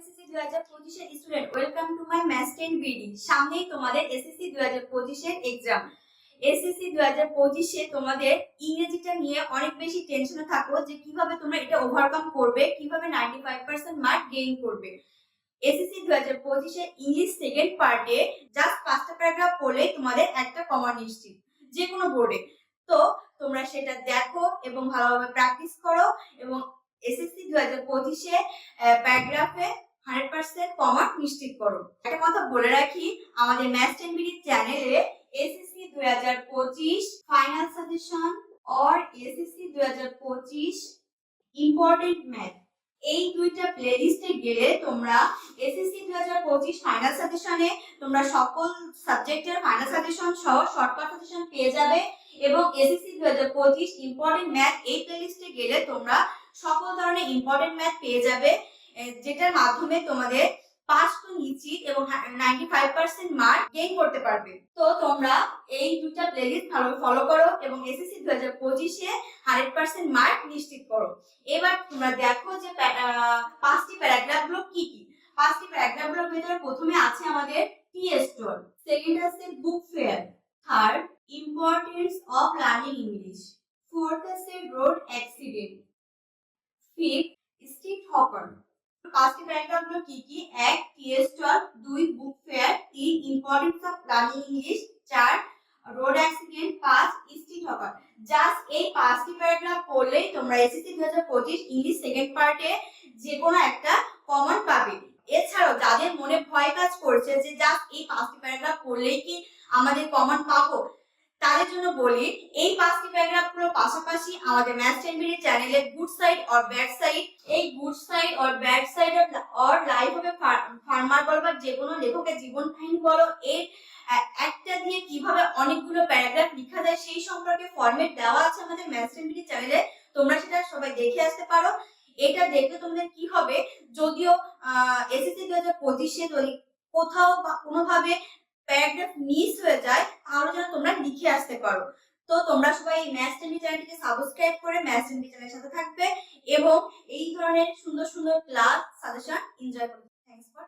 SSC 2025 এর student welcome to my math 10 BD সামনেই তোমাদের এসএসসি 2025 এর এক্সাম এসএসসি 2025 এ তোমাদের ইংরেজিটা নিয়ে অনেক বেশি থাকো এটা করবে, কীভাবে 95% মার্ক গেইন করবে। এসএসসি 2025 এর ইংলিশ সেকেন্ড তোমাদের একটা বোর্ডে তো তোমরা সেটা দেখো এবং ভালোভাবে প্র্যাকটিস করো এবং এসএসসি 2025 এ প্যারাগ্রাফে হান্ড্রেড পার্সেন্ট কমা নিশ্চিত করো। একটা কথা বলে রাখি, আমাদের ম্যাথ টেন মিনিট চ্যানেলে এসএসসি দুই হাজার পঁচিশ ফাইনাল সাজেশন অর এসএসসি দুই হাজার পঁচিশ ইম্পর্টেন্ট ম্যাথ এই দুইটা প্লেলিস্টে গেলে তোমরা এসএসসি দুই হাজার পঁচিশ ফাইনাল সাজেশনে তোমরা সকল সাবজেক্টের ফাইনাল সাজেশন সহ শর্টকাট সাজেশন পেয়ে যাবে এবং এসএসসি দুই হাজার পঁচিশ ইম্পর্টেন্ট ম্যাথ এই প্লেলিস্টে গেলে তোমরা সকল ধরনের ইম্পর্টেন্ট ম্যাথ পেয়ে যাবে। যেটার মাধ্যমে তোমাদের পাস তো নিশ্চিত এবং ninety five percent mark gain করতে পারবে। তো তোমরা এই দুটা প্লেলিস্ট ভালো ফলো করো এবং এসএসসি দু হাজার পঁচিশে হান্ড্রেড পার্সেন্ট মার্ক নিশ্চিত করো। এবার তোমরা দেখো যে পাঁচটি প্যারাগ্রাফগুলো কি কি? পাঁচটি প্যারাগ্রাফগুলোর ভেতরে প্রথমে আছে আমাদের টি স্টোর সেকেন্ড আছে book fair third importance of learning English fourth আছে রোড অ্যাক্সিডেন্ট ফিফথ পাঁচটি প্যারাগ্রাফগুলো কি কি? এক টিএস টুয়েলভ দুই বুক ফেয়ার তিন ইম্পর্টেন্স অফ লার্নিং ইংলিশ চার রোড অ্যাক্সিডেন্ট পাঁচ স্ট্রিট হকার জাস্ট এই পাঁচটি প্যারাগ্রাফ পড়লেই তোমরা এসএসসি দু হাজার পঁচিশ ইংলিশ সেকেন্ড পার্টে যে কোনো একটা কমন পাবে। এছাড়াও যাদের মনে ভয় কাজ করছে যে জাস্ট এই পাঁচটি প্যারাগ্রাফ পড়লেই কি আমাদের কমন পাবো? তাদের জন্য বলি, এই পাঁচটি প্যারাগ্রাফগুলো পাশাপাশি আমাদের ম্যাথ টেনবিডি চ্যানেলে good side or bad side এই good side or bad side or life হবে ফার্মার বলো বা যে কোনো লেখকের জীবন কাহিনী বলো, এর একটা দিয়ে কীভাবে অনেকগুলো প্যারাগ্রাফ লেখা যায় সেই সম্পর্কে ফরম্যাট দেওয়া আছে আমাদের ম্যাথ টেনবিডি চ্যানেলে তোমরা সেটা সবাই দেখে আসতে পারো। এটা দেখলে তোমাদের কি হবে? যদিও এসএসসি দু হাজার পঁচিশে কোথাও বা কোনোভাবে প্যারাগ্রাফ মিস হয়ে যায়, তাহলে যেন তোমরা লিখে আসতে পারো। তো তোমরা সবাই ম্যাথ টেন্ডি চ্যানেলটিকে সাবস্ক্রাইব করে ম্যাথ টেন্ডি চ্যানেলের সাথে থাকবে এবং এই ধরনের সুন্দর সুন্দর ক্লাস সাজেশন এনজয় করবে। Thanks for